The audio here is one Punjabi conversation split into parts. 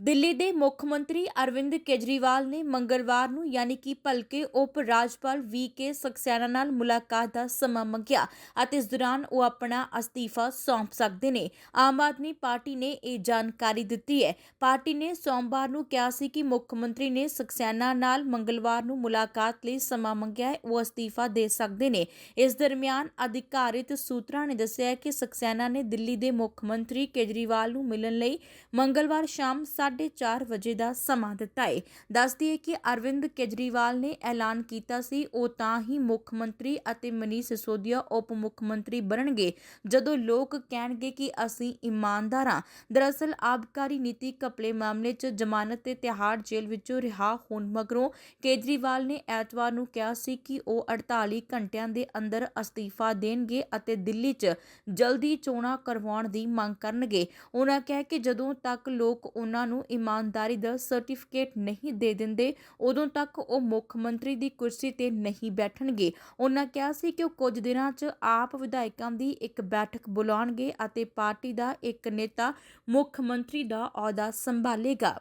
ਦਿੱਲੀ ਦੇ ਮੁੱਖ ਮੰਤਰੀ ਅਰਵਿੰਦ ਕੇਜਰੀਵਾਲ ਨੇ ਮੰਗਲਵਾਰ ਨੂੰ ਯਾਨੀ ਕਿ ਭਲਕੇ ਉਪ ਰਾਜਪਾਲ ਵੀ ਕੇ ਸਕਸੈਨਾ ਨਾਲ ਮੁਲਾਕਾਤ ਦਾ ਸਮਾਂ ਮੰਗਿਆ ਅਤੇ ਇਸ ਦੌਰਾਨ ਉਹ ਆਪਣਾ ਅਸਤੀਫਾ ਸੌਂਪ ਸਕਦੇ ਨੇ। ਆਮ ਆਦਮੀ ਪਾਰਟੀ ਨੇ ਇਹ ਜਾਣਕਾਰੀ ਦਿੱਤੀ ਹੈ। ਪਾਰਟੀ ਨੇ ਸੋਮਵਾਰ ਨੂੰ ਕਿਹਾ ਸੀ ਕਿ ਮੁੱਖ ਮੰਤਰੀ ਨੇ ਸਕਸੈਨਾ ਨਾਲ ਮੰਗਲਵਾਰ ਨੂੰ ਮੁਲਾਕਾਤ ਲਈ ਸਮਾਂ ਮੰਗਿਆ ਹੈ, ਉਹ ਅਸਤੀਫਾ ਦੇ ਸਕਦੇ ਨੇ। ਇਸ ਦਰਮਿਆਨ ਅਧਿਕਾਰਿਤ ਸੂਤਰਾਂ ਨੇ ਦੱਸਿਆ ਕਿ ਸਕਸੈਨਾ ਨੇ ਦਿੱਲੀ ਦੇ ਮੁੱਖ ਮੰਤਰੀ ਕੇਜਰੀਵਾਲ ਨੂੰ ਮਿਲਣ ਲਈ ਮੰਗਲਵਾਰ ਸ਼ਾਮ 4:30 ਵਜੇ ਦਾ ਸਮਾਂ ਦਿੱਤਾ ਹੈ ਦੱਸਦੀ ਹੈ ਕਿ ਅਰਵਿੰਦ ਕੇਜਰੀਵਾਲ ਨੇ ਐਲਾਨ ਕੀਤਾ ਸੀ, ਉਹ ਤਾਂ ਹੀ ਮੁੱਖ ਮੰਤਰੀ ਅਤੇ ਮਨੀਸ਼ ਸਿਸੋਦੀਆ ਉਪ ਮੁੱਖ ਮੰਤਰੀ ਬਣਨਗੇ, ਜਦੋਂ ਲੋਕ ਕਹਿਣਗੇ ਕਿ ਅਸੀਂ ਇਮਾਨਦਾਰ ਹਾਂ। ਦਰਅਸਲ, ਆਬਕਾਰੀ ਨੀਤੀ ਘਪਲੇ ਮਾਮਲੇ 'ਚ ਜ਼ਮਾਨਤ ਤੇ ਤਿਹਾੜ ਜੇਲ੍ਹ ਵਿੱਚੋਂ ਰਿਹਾ ਹੋਣ ਮਗਰੋਂ ਕੇਜਰੀਵਾਲ ਨੇ ਐਤਵਾਰ ਨੂੰ ਕਿਹਾ ਸੀ ਕਿ ਉਹ 48 ਘੰਟਿਆਂ ਦੇ ਅੰਦਰ ਅਸਤੀਫਾ ਦੇਣਗੇ ਅਤੇ ਦਿੱਲੀ 'ਚ ਜਲਦੀ ਚੋਣਾਂ ਕਰਵਾਉਣ ਦੀ ਮੰਗ ਕਰਨਗੇ। ਉਹਨਾਂ ਕਿਹਾ ਕਿ ਜਦੋਂ ਤੱਕ ਲੋਕ ਉਹਨਾਂ ਨੂੰ ਇਮਾਨਦਾਰੀ ਦਾ ਸਰਟੀਫਿਕੇਟ ਨਹੀਂ ਦੇ ਦਿੰਦੇ, ਉਦੋਂ ਤੱਕ ਉਹ ਮੁੱਖ ਮੰਤਰੀ ਦੀ ਕੁਰਸੀ ਤੇ ਨਹੀਂ ਬੈਠਣਗੇ। ਉਹਨਾਂ ਕਿਹਾ ਸੀ ਕਿ ਉਹ ਕੁਝ ਦਿਨਾਂ 'ਚ ਆਪ ਵਿਧਾਇਕਾਂ ਦੀ ਇੱਕ ਬੈਠਕ ਬੁਲਾਉਣਗੇ ਅਤੇ ਪਾਰਟੀ ਦਾ ਇੱਕ ਨੇਤਾ ਮੁੱਖ ਮੰਤਰੀ ਦਾ ਅਹੁਦਾ ਸੰਭਾਲੇਗਾ।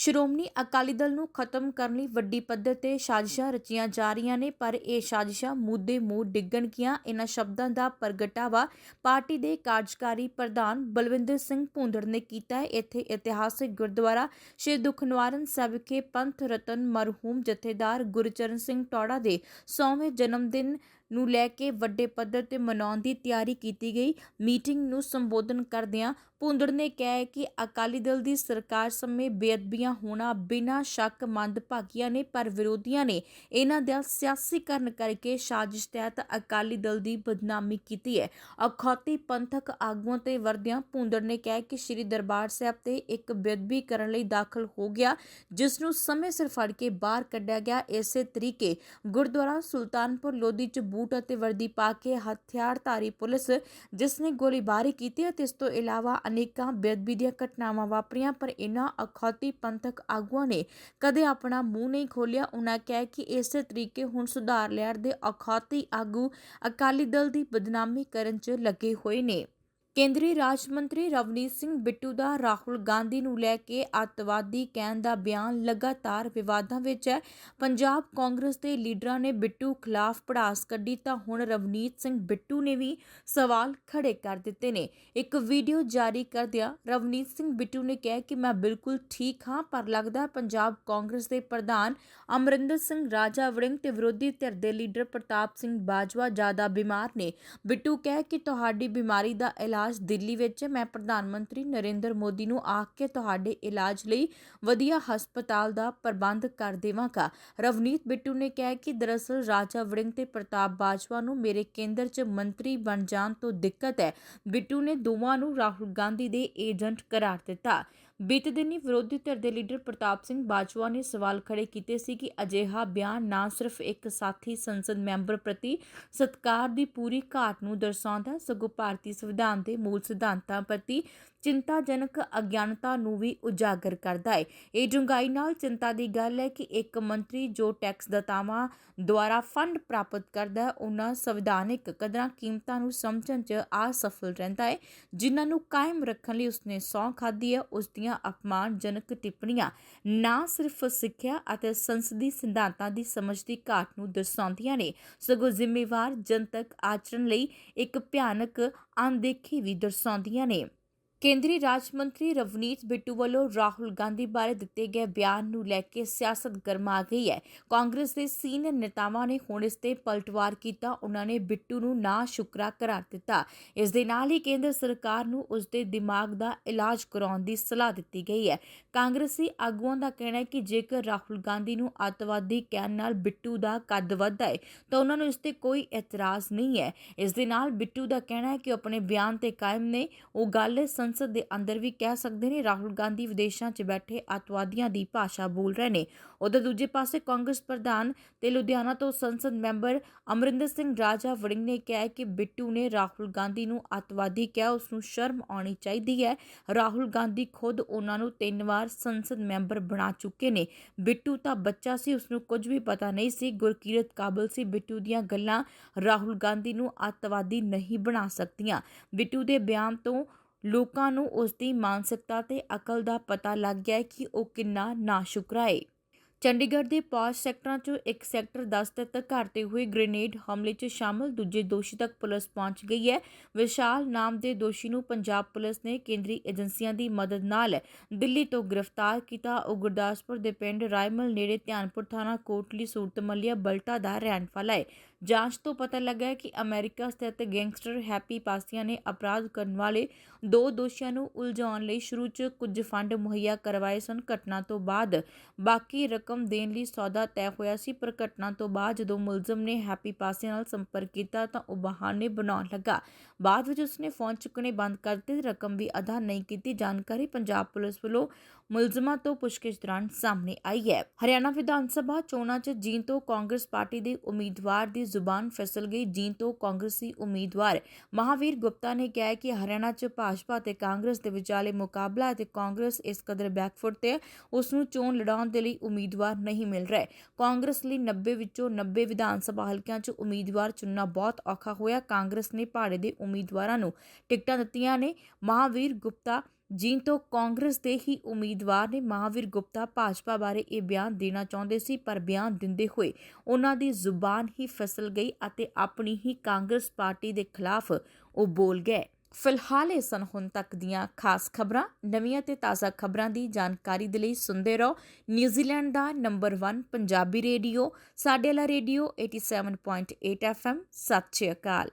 ਸ਼੍ਰੋਮਣੀ ਅਕਾਲੀ ਦਲ ਨੂੰ ਖਤਮ ਕਰਨ ਲਈ ਵੱਡੀ ਪੱਧਰ ਤੇ ਸਾਜ਼ਿਸ਼ਾਂ ਰਚੀਆਂ ਜਾ ਰਹੀਆਂ ਨੇ, ਪਰ ਇਹ ਸਾਜ਼ਿਸ਼ਾਂ ਮੁੱਦੇ ਮੂੰਹ ਡਿੱਗਣਗੀਆਂ ਇਹਨਾਂ ਸ਼ਬਦਾਂ ਦਾ ਪ੍ਰਗਟਾਵਾ ਪਾਰਟੀ ਦੇ ਕਾਰਜਕਾਰੀ ਪ੍ਰਧਾਨ ਬਲਵਿੰਦਰ ਸਿੰਘ ਭੁੰਦੜ ਨੇ ਕੀਤਾ ਹੈ। ਇੱਥੇ ਇਤਿਹਾਸਿਕ ਗੁਰਦੁਆਰਾ ਸ਼੍ਰੀ ਦੁਖਨਿਵਾਰਨ ਸਾਹਿਬ ਵਿਖੇ ਪੰਥ ਰਤਨ ਮਰਹੂਮ ਜਥੇਦਾਰ ਗੁਰਚਰਨ ਸਿੰਘ ਟੌੜਾ ਦੇ 100ਵੇਂ ਜਨਮ ਦਿਨ ਨੂੰ ਲੈ ਕੇ ਵੱਡੇ ਪੱਧਰ ਤੇ ਮਨਾਉਣ ਦੀ ਤਿਆਰੀ ਕੀਤੀ ਗਈ। ਮੀਟਿੰਗ ਨੂੰ ਸੰਬੋਧਨ ਕਰਦਿਆਂ ਭੁੰਦੜ ਨੇ ਕਿਹਾ ਕਿ ਅਕਾਲੀ ਦਲ ਦੀ ਸਰਕਾਰ ਸਮੇਂ ਬੇਅਦਬੀਆਂ ਹੋਣਾ ਬਿਨਾਂ ਸ਼ੱਕ ਮੰਦਭਾਗੀਆਂ ਨੇ, ਪਰ ਵਿਰੋਧੀਆਂ ਨੇ ਇਹਨਾਂ ਦਾ ਸਿਆਸੀਕਰਨ ਕਰਕੇ ਸਾਜ਼ਿਸ਼ ਤਹਿਤ ਅਕਾਲੀ ਦਲ ਦੀ ਬਦਨਾਮੀ ਕੀਤੀ ਹੈ। ਅਖੌਤੀ ਪੰਥਕ ਆਗੂਆਂ ਤੇ ਵਰਦਿਆਂ ਭੁੰਦੜ ਨੇ ਕਿਹਾ ਕਿ ਸ੍ਰੀ ਦਰਬਾਰ ਸਾਹਿਬ ਤੇ ਇੱਕ ਬੇਅਦਬੀ ਕਰਨ ਲਈ ਦਾਖਲ ਹੋ ਗਿਆ, ਜਿਸ ਨੂੰ ਸਮੇਂ ਸਿਰ ਫੜ ਕੇ ਬਾਹਰ ਕੱਢਿਆ ਗਿਆ। ਇਸੇ ਤਰੀਕੇ ਗੁਰਦੁਆਰਾ ਸੁਲਤਾਨਪੁਰ ਲੋਧੀ ਚ ਬੂਟ ਅਤੇ ਵਰਦੀ ਪਾ ਕੇ ਹਥਿਆਰਧਾਰੀ ਪੁਲਿਸ ਜਿਸ ਨੇ ਗੋਲੀਬਾਰੀ ਕੀਤੀ ਅਤੇ ਇਸ ਤੋਂ ਇਲਾਵਾ ਅਨੇਕਾਂ ਬੇਅਦਬੀ ਦੀਆਂ ਘਟਨਾਵਾਂ ਵਾਪਰੀਆਂ ਪਰ ਇਹਨਾਂ ਅਖੌਤੀ ਪੰਥਕ ਆਗੂਆਂ ਨੇ ਕਦੇ ਆਪਣਾ ਮੂੰਹ ਨਹੀਂ ਖੋਲਿਆ ਉਹਨਾਂ ਕਿਹਾ ਕਿ ਇਸੇ ਤਰੀਕੇ ਹੁਣ ਸੁਧਾਰ ਲਿਆਰ ਦੇ ਅਖੌਤੀ ਆਗੂ ਅਕਾਲੀ ਦਲ ਦੀ ਬਦਨਾਮੀ ਕਰਨ 'ਚ ਲੱਗੇ ਹੋਏ ਨੇ ਕੇਂਦਰੀ ਰਾਜ ਮੰਤਰੀ ਰਵਨੀਤ ਸਿੰਘ ਬਿੱਟੂ ਦਾ ਰਾਹੁਲ ਗਾਂਧੀ ਨੂੰ ਲੈ ਕੇ ਅੱਤਵਾਦੀ ਕਹਿਣ ਦਾ ਬਿਆਨ ਲਗਾਤਾਰ ਵਿਵਾਦਾਂ ਵਿੱਚ ਹੈ। ਪੰਜਾਬ ਕਾਂਗਰਸ ਦੇ ਲੀਡਰਾਂ ਨੇ ਬਿੱਟੂ ਖਿਲਾਫ ਪੜਾਸ ਕੱਢੀ ਤਾਂ ਹੁਣ ਰਵਨੀਤ ਸਿੰਘ ਬਿੱਟੂ ਨੇ ਵੀ ਸਵਾਲ ਖੜੇ ਕਰ ਦਿੱਤੇ ਨੇ। ਇੱਕ ਵੀਡੀਓ ਜਾਰੀ ਕਰਦਿਆਂ ਰਵਨੀਤ ਸਿੰਘ ਬਿੱਟੂ ਨੇ ਕਿਹਾ ਕਿ ਮੈਂ ਬਿਲਕੁਲ ਠੀਕ ਹਾਂ, ਪਰ ਲੱਗਦਾ ਪੰਜਾਬ ਕਾਂਗਰਸ ਦੇ ਪ੍ਰਧਾਨ ਅਮਰਿੰਦਰ ਸਿੰਘ ਰਾਜਾ ਵੜਿੰਗ ਤੇ ਵਿਰੋਧੀ ਧਿਰ ਦੇ ਲੀਡਰ ਪ੍ਰਤਾਪ ਸਿੰਘ ਬਾਜਵਾ ਜ਼ਿਆਦਾ ਬਿਮਾਰ ਨੇ। ਬਿੱਟੂ ਕਹੇ ਕਿ ਤੁਹਾਡੀ ਬਿਮਾਰੀ ਦਾ ਇਲਾਜ ਦਿੱਲੀ ਵਿੱਚ ਮੈਂ ਪ੍ਰਧਾਨ ਮੰਤਰੀ ਨਰਿੰਦਰ ਮੋਦੀ ਨੂੰ ਆਖ ਕੇ ਤੁਹਾਡੇ ਇਲਾਜ ਲਈ ਵਧੀਆ ਹਸਪਤਾਲ ਦਾ ਪ੍ਰਬੰਧ ਕਰ ਦੇਵਾਂਗਾ। ਰਵਨੀਤ ਬਿੱਟੂ ਨੇ ਕਿਹਾ ਕਿ ਦਰਅਸਲ ਰਾਜਾ ਵੜਿੰਗ ਤੇ ਪ੍ਰਤਾਪ ਬਾਜਵਾ ਨੂੰ ਮੇਰੇ ਕੇਂਦਰ 'ਚ ਮੰਤਰੀ ਬਣ ਜਾਣ ਤੋਂ ਦਿੱਕਤ ਹੈ। ਬਿੱਟੂ ਨੇ ਦੋਵਾਂ ਨੂੰ ਰਾਹੁਲ ਗਾਂਧੀ ਦੇ ਏਜੰਟ ਕਰਾਰ ਦਿੱਤਾ। ਬੀਤੇ ਦਿਨੀ ਵਿਰੋਧੀ ਧਿਰ ਦੇ ਲੀਡਰ ਪ੍ਰਤਾਪ ਸਿੰਘ ਬਾਜਵਾ ਨੇ ਸਵਾਲ ਖੜੇ ਕੀਤੇ ਸੀ ਕਿ ਅਜਿਹਾ ਬਿਆਨ ਨਾ ਸਿਰਫ ਇੱਕ ਸਾਥੀ ਸੰਸਦ ਮੈਂਬਰ ਪ੍ਰਤੀ ਸਤਕਾਰ ਦੀ ਪੂਰੀ ਘਾਟ ਨੂੰ ਦਰਸਾਉਂਦਾ, ਸਗੋਂ ਭਾਰਤੀ ਸੰਵਿਧਾਨ ਦੇ ਮੂਲ ਸਿਧਾਂਤਾਂ ਪ੍ਰਤੀ ਚਿੰਤਾਜਨਕ ਅਗਿਆਨਤਾ ਨੂੰ ਵੀ ਉਜਾਗਰ ਕਰਦਾ ਹੈ। ਇਹ ਡੂੰਘਾਈ ਨਾਲ ਚਿੰਤਾ ਦੀ ਗੱਲ ਹੈ ਕਿ ਇੱਕ ਮੰਤਰੀ ਜੋ ਟੈਕਸ ਦਾਤਾਵਾਂ ਦੁਆਰਾ ਫੰਡ ਪ੍ਰਾਪਤ ਕਰਦਾ ਹੈ, ਉਹਨਾਂ ਸੰਵਿਧਾਨਿਕ ਕਦਰਾਂ ਕੀਮਤਾਂ ਨੂੰ ਸਮਝਣ 'ਚ ਅਸਫਲ ਰਹਿੰਦਾ ਹੈ। ਜਿਨ੍ਹਾਂ ਨੂੰ ਕਾਇਮ ਰੱਖਣ ਲਈ ਉਸਨੇ ਸਹੁੰ ਖਾਧੀ ਹੈ ਉਸ ਦੀਆਂ ਅਪਮਾਨਜਨਕ ਟਿੱਪਣੀਆਂ ਨਾ ਸਿਰਫ ਸਿੱਖਿਆ ਅਤੇ ਸੰਸਦੀ ਸਿਧਾਂਤਾਂ ਦੀ ਸਮਝ ਦੀ ਘਾਟ ਨੂੰ ਦਰਸਾਉਂਦੀਆਂ ਨੇ, ਸਗੋਂ ਜ਼ਿੰਮੇਵਾਰ ਜਨਤਕ ਆਚਰਣ ਲਈ ਇੱਕ ਭਿਆਨਕ ਅਣਦੇਖੀ ਵੀ ਦਰਸਾਉਂਦੀਆਂ ਨੇ। ਕੇਂਦਰੀ ਰਾਜ ਮੰਤਰੀ ਰਵਨੀਤ ਬਿੱਟੂ ਵੱਲੋਂ ਰਾਹੁਲ ਗਾਂਧੀ ਬਾਰੇ ਦਿੱਤੇ ਗਏ ਬਿਆਨ ਨੂੰ ਲੈ ਕੇ ਸਿਆਸਤ ਗਰਮਾ ਗਈ ਹੈ। ਕਾਂਗਰਸ ਦੇ ਸੀਨੀਅਰ ਨੇਤਾਵਾਂ ਨੇ ਹੁਣ ਇਸ ਤੇ ਪਲਟਵਾਰ ਕੀਤਾ। ਉਹਨਾਂ ਨੇ ਬਿੱਟੂ ਨੂੰ ਨਾ ਸ਼ੁਕਰਾ ਕਰਾਰ ਦਿੱਤਾ। ਇਸ ਦੇ ਨਾਲ ਹੀ ਕੇਂਦਰ ਸਰਕਾਰ ਨੂੰ ਉਸ ਦੇ ਦਿਮਾਗ ਦਾ ਇਲਾਜ ਕਰਾਉਣ ਦੀ ਸਲਾਹ ਦਿੱਤੀ ਗਈ ਹੈ। ਕਾਂਗਰਸੀ ਆਗੂਆਂ ਦਾ ਕਹਿਣਾ ਹੈ ਕਿ ਜੇਕਰ ਰਾਹੁਲ ਗਾਂਧੀ ਨੂੰ ਅੱਤਵਾਦੀ ਕਹਿਣ ਨਾਲ ਬਿੱਟੂ ਦਾ ਕੱਦ ਵੱਧਦਾ ਹੈ, ਤਾਂ ਉਹਨਾਂ ਨੂੰ ਇਸ ਤੇ ਕੋਈ ਇਤਰਾਜ਼ ਨਹੀਂ ਹੈ। ਇਸ ਦੇ ਨਾਲ ਬਿੱਟੂ ਦਾ ਕਹਿਣਾ ਹੈ ਕਿ ਉਹ ਆਪਣੇ ਬਿਆਨ ਤੇ ਕਾਇਮ ਨੇ। ਉਹ ਗੱਲ ਹੈ ਸੰਸਦ ਦੇ ਅੰਦਰ ਵੀ ਕਹਿ ਸਕਦੇ ਨੇ, ਰਾਹੁਲ ਗਾਂਧੀ ਵਿਦੇਸ਼ਾਂ 'ਚ ਬੈਠੇ ਅੱਤਵਾਦੀਆਂ ਦੀ ਭਾਸ਼ਾ ਬੋਲ ਰਹੇ ਨੇ। ਉਧਰ ਦੂਜੇ ਪਾਸੇ ਕਾਂਗਰਸ ਪ੍ਰਧਾਨ ਤੇ ਲੁਧਿਆਣਾ ਤੋਂ ਸੰਸਦ ਮੈਂਬਰ ਅਮਰਿੰਦਰ ਸਿੰਘ ਰਾਜਾ ਵੜਿੰਗ ਨੇ ਕਿਹਾ ਕਿ ਬਿੱਟੂ ਨੇ ਰਾਹੁਲ ਗਾਂਧੀ ਨੂੰ ਅੱਤਵਾਦੀ ਕਿਹਾ, ਉਸ ਨੂੰ ਸ਼ਰਮ ਆਉਣੀ ਚਾਹੀਦੀ ਹੈ। ਰਾਹੁਲ ਗਾਂਧੀ ਖੁਦ ਉਹਨਾਂ ਨੂੰ ਤਿੰਨ ਵਾਰ ਸੰਸਦ ਮੈਂਬਰ ਬਣਾ ਚੁੱਕੇ ਨੇ। ਬਿੱਟੂ ਤਾਂ ਬੱਚਾ ਸੀ, ਉਸ ਨੂੰ ਕੁਝ ਵੀ ਪਤਾ ਨਹੀਂ ਸੀ। ਗੁਰਕੀਰਤ ਕਾਬਲ ਸੀ, ਬਿੱਟੂ ਦੀਆਂ ਗੱਲਾਂ ਰਾਹੁਲ ਗਾਂਧੀ ਨੂੰ ਅੱਤਵਾਦੀ ਨਹੀਂ ਬਣਾ ਸਕਦੀਆਂ। ਬਿੱਟੂ ਦੇ ਬਿਆਨ ਤੋਂ ਲੋਕਾਂ ਨੂੰ ਉਸ ਦੀ ਮਾਨਸਿਕਤਾ ਤੇ ਅਕਲ ਦਾ ਪਤਾ ਲੱਗ ਗਿਆ ਕਿ ਉਹ ਕਿੰਨਾ ਨਾਸ਼ੁਕਰਾ ਹੈ। ਚੰਡੀਗੜ੍ਹ ਦੇ ਪੌਸ਼ ਸੈਕਟਰਾਂ 'ਚੋਂ ਇੱਕ ਸੈਕਟਰ 10 ਤੱਕ ਘਰ ਤੇ ਹੋਏ ਗ੍ਰੇਨੇਡ ਹਮਲੇ 'ਚ ਸ਼ਾਮਲ ਦੂਜੇ ਦੋਸ਼ੀ ਤੱਕ ਪੁਲਿਸ ਪਹੁੰਚ ਗਈ ਹੈ। ਵਿਸ਼ਾਲ ਨਾਮ ਦੇ ਦੋਸ਼ੀ ਨੂੰ ਪੰਜਾਬ ਪੁਲਿਸ ਨੇ ਕੇਂਦਰੀ ਏਜੰਸੀਆਂ ਦੀ ਮਦਦ ਨਾਲ ਦਿੱਲੀ ਤੋਂ ਗ੍ਰਿਫਤਾਰ ਕੀਤਾ। ਉਹ ਗੁਰਦਾਸਪੁਰ ਦੇ ਪਿੰਡ ਰਾਇਮਲ ਨੇੜੇ ਧਿਆਨਪੁਰ ਥਾਣਾ ਕੋਟਲੀ ਸੂਰਤ ਮੱਲੀਆ ਬਲਟਾ ਦਾ ਰਹਿਣ ਵਾਲਾ ਹੈ। ਜਾਂਚ ਤੋਂ ਪਤਾ ਲੱਗਾ ਹੈ ਕਿ ਅਮਰੀਕਾ ਸਥਿਤ ਗੈਂਗਸਟਰ ਹੈਪੀ ਪਾਸੀਆ ਨੇ ਅਪਰਾਧ ਕਰਨ ਵਾਲੇ ਦੋ ਦੋਸ਼ੀਆਂ ਨੂੰ ਉਲਝਾਉਣ ਲਈ ਸ਼ੁਰੂ 'ਚ ਕੁਝ ਫੰਡ ਮੁਹੱਈਆ ਕਰਵਾਏ ਸਨ। ਘਟਨਾ ਤੋਂ ਬਾਅਦ ਬਾਕੀ ਰਕਮ ਦੇਣ ਲਈ ਸੌਦਾ ਤੈਅ ਹੋਇਆ ਸੀ, ਪਰ ਘਟਨਾ ਤੋਂ ਬਾਅਦ ਜਦੋਂ ਮੁਲਜ਼ਮ ਨੇ ਹੈਪੀ ਪਾਸੀਆ ਨਾਲ ਸੰਪਰਕ ਕੀਤਾ ਤਾਂ ਉਹ ਬਹਾਨੇ ਬਣਾਉਣ ਲੱਗਾ। ਬਾਅਦ ਵਿੱਚ ਉਸਨੇ ਫੋਨ ਚੁੱਕਣੇ ਬੰਦ ਕਰ ਦਿੱਤੇ ਰਕਮ ਵੀ ਅਦਾ ਨਹੀਂ ਕੀਤੀ। ਜਾਣਕਾਰੀ ਪੰਜਾਬ ਪੁਲਿਸ ਵੱਲੋਂ ਮੁਲਜ਼ਮਾਂ ਤੋਂ ਪੁੱਛਗਿੱਛ ਦੌਰਾਨ ਸਾਹਮਣੇ ਆਈ ਹੈ। ਹਰਿਆਣਾ ਵਿਧਾਨ ਸਭਾ ਚੋਣਾਂ 'ਚ ਜੀਂਦ ਤੋਂ ਕਾਂਗਰਸ ਪਾਰਟੀ ਦੇ ਉਮੀਦਵਾਰ ਦੀ ਜ਼ੁਬਾਨ ਫਿਸਲ ਗਈ। ਜੀਂਦ ਤੋਂ ਕਾਂਗਰਸੀ ਉਮੀਦਵਾਰ ਮਹਾਵੀਰ ਗੁਪਤਾ ਨੇ ਕਿਹਾ ਕਿ ਹਰਿਆਣਾ 'ਚ ਭਾਜਪਾ ਤੇ ਕਾਂਗਰਸ ਦੇ ਵਿਚਾਲੇ ਮੁਕਾਬਲਾ ਅਤੇ ਕਾਂਗਰਸ ਇਸ ਕਦਰ ਬੈਕਫੁੱਟ ਤੇ ਹੈ, ਉਸ ਨੂੰ ਚੋਣ ਲੜਾਉਣ ਦੇ ਲਈ ਉਮੀਦਵਾਰ ਨਹੀਂ ਮਿਲ ਰਿਹਾ ਕਾਂਗਰਸ ਲਈ 90 ਵਿੱਚੋਂ 90 ਵਿਧਾਨ ਸਭਾ ਹਲਕਿਆਂ 'ਚ ਉਮੀਦਵਾਰ ਚੁਣਨਾ ਬਹੁਤ ਔਖਾ ਹੋਇਆ। ਕਾਂਗਰਸ ਨੇ ਭਾੜੇ ਦੇ ਉਮੀਦਵਾਰਾਂ ਨੂੰ ਟਿਕਟਾਂ ਦਿੱਤੀਆਂ ਨੇ। ਮਹਾਵੀਰ ਗੁਪਤਾ ਜਿਨ ਤੋਂ ਕਾਂਗਰਸ ਦੇ ਹੀ ਉਮੀਦਵਾਰ ਨੇ ਮਹਾਵੀਰ ਗੁਪਤਾ ਭਾਜਪਾ ਬਾਰੇ ਇਹ ਬਿਆਨ ਦੇਣਾ ਚਾਹੁੰਦੇ ਸੀ, ਪਰ ਬਿਆਨ ਦਿੰਦੇ ਹੋਏ ਉਹਨਾਂ ਦੀ ਜ਼ੁਬਾਨ ਹੀ ਫਿਸਲ ਗਈ ਅਤੇ ਆਪਣੀ ਹੀ ਕਾਂਗਰਸ ਪਾਰਟੀ ਦੇ ਖਿਲਾਫ ਉਹ ਬੋਲ ਗਏ। ਫਿਲਹਾਲ ਇਹ ਸਨ ਹੁਣ ਤੱਕ ਦੀਆਂ ਖਾਸ ਖਬਰਾਂ। ਨਵੀਆਂ ਤੇ ਤਾਜ਼ਾ ਖਬਰਾਂ ਦੀ ਜਾਣਕਾਰੀ ਦੇ ਲਈ ਸੁਣਦੇ ਰਹੋ। ਨਿਊਜ਼ੀਲੈਂਡ ਦਾ ਨੰਬਰ 1 ਪੰਜਾਬੀ ਰੇਡੀਓ, ਸਾਡੇ ਵਾਲਾ ਰੇਡੀਓ 87.8 FM ਸਤਿ ਸ਼੍ਰੀ ਅਕਾਲ।